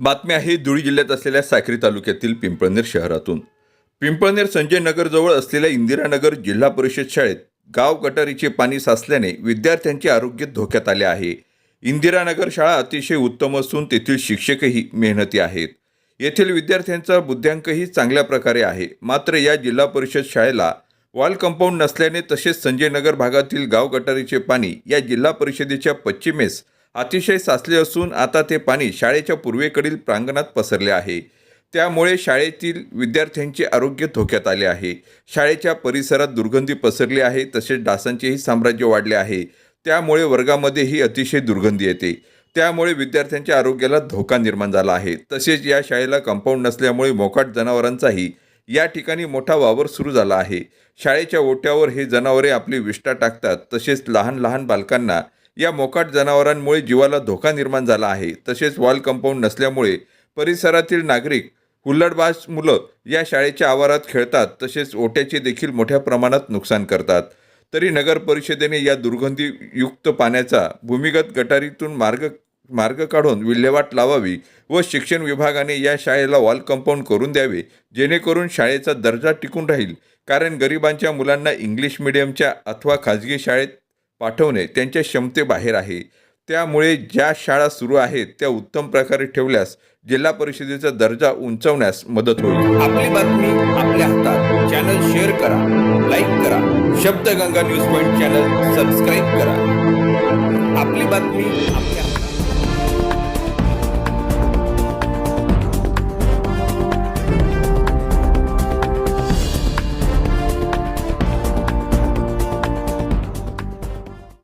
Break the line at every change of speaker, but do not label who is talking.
बातमी आहे धुळे जिल्ह्यात असलेल्या साक्री तालुक्यातील पिंपळनेर शहरातून. पिंपळनेर संजय नगरजवळ असलेल्या इंदिरानगर जिल्हा परिषद शाळेत गाव गटारीचे पाणी साचल्याने विद्यार्थ्यांचे आरोग्य धोक्यात आले आहे. इंदिरानगर शाळा अतिशय उत्तम असून तेथील शिक्षकही मेहनती आहेत. येथील विद्यार्थ्यांचा बुद्ध्यांकही चांगल्या प्रकारे आहे. मात्र या जिल्हा परिषद शाळेला वॉल कंपाऊंड नसल्याने तसेच संजय नगर भागातील गाव गटारीचे पाणी या जिल्हा परिषदेच्या पश्चिमेस अतिशय साचले असून आता ते पाणी शाळेच्या पूर्वेकडील प्रांगणात पसरले आहे. त्यामुळे शाळेतील विद्यार्थ्यांचे आरोग्य धोक्यात आले आहे. शाळेच्या परिसरात दुर्गंधी पसरली आहे तसेच डासांचेही साम्राज्य वाढले आहे. त्यामुळे वर्गामध्येही अतिशय दुर्गंधी येते. त्यामुळे विद्यार्थ्यांच्या आरोग्याला धोका निर्माण झाला आहे. तसेच या शाळेला कंपाऊंड नसल्यामुळे मोकाट जनावरांचाही या ठिकाणी मोठा वावर सुरू झाला आहे. शाळेच्या ओट्यावर हे जनावरे आपली विष्ठा टाकतात. तसेच लहान लहान बालकांना या मोकाट जनावरांमुळे जीवाला धोका निर्माण झाला आहे. तसेच वॉल कंपाऊंड नसल्यामुळे परिसरातील नागरिक हुल्लडबाज मुलं या शाळेच्या आवारात खेळतात. तसेच ओट्याचे देखील मोठ्या प्रमाणात नुकसान करतात. तरी नगर परिषदेने या दुर्गंधीयुक्त पाण्याचा भूमिगत गटारीतून मार्ग मार्ग काढून विल्हेवाट लावावी व शिक्षण विभागाने या शाळेला वॉल कंपाऊंड करून द्यावे जेणेकरून शाळेचा दर्जा टिकून राहील. कारण गरिबांच्या मुलांना इंग्लिश मिडियमच्या अथवा खाजगी शाळेत पाठवणे त्यांच्या क्षमतेबाहेर आहे. त्यामुळे ज्या शाळा सुरू आहेत त्या उत्तम प्रकारे ठेवल्यास जिल्हा परिषदेचा दर्जा उंचावण्यास मदत होईल. आपली बातमी आपल्या हातात. चॅनल शेअर करा लाईक करा. Shabdganga news point channel subscribe करा. आपली बातमी आपल्या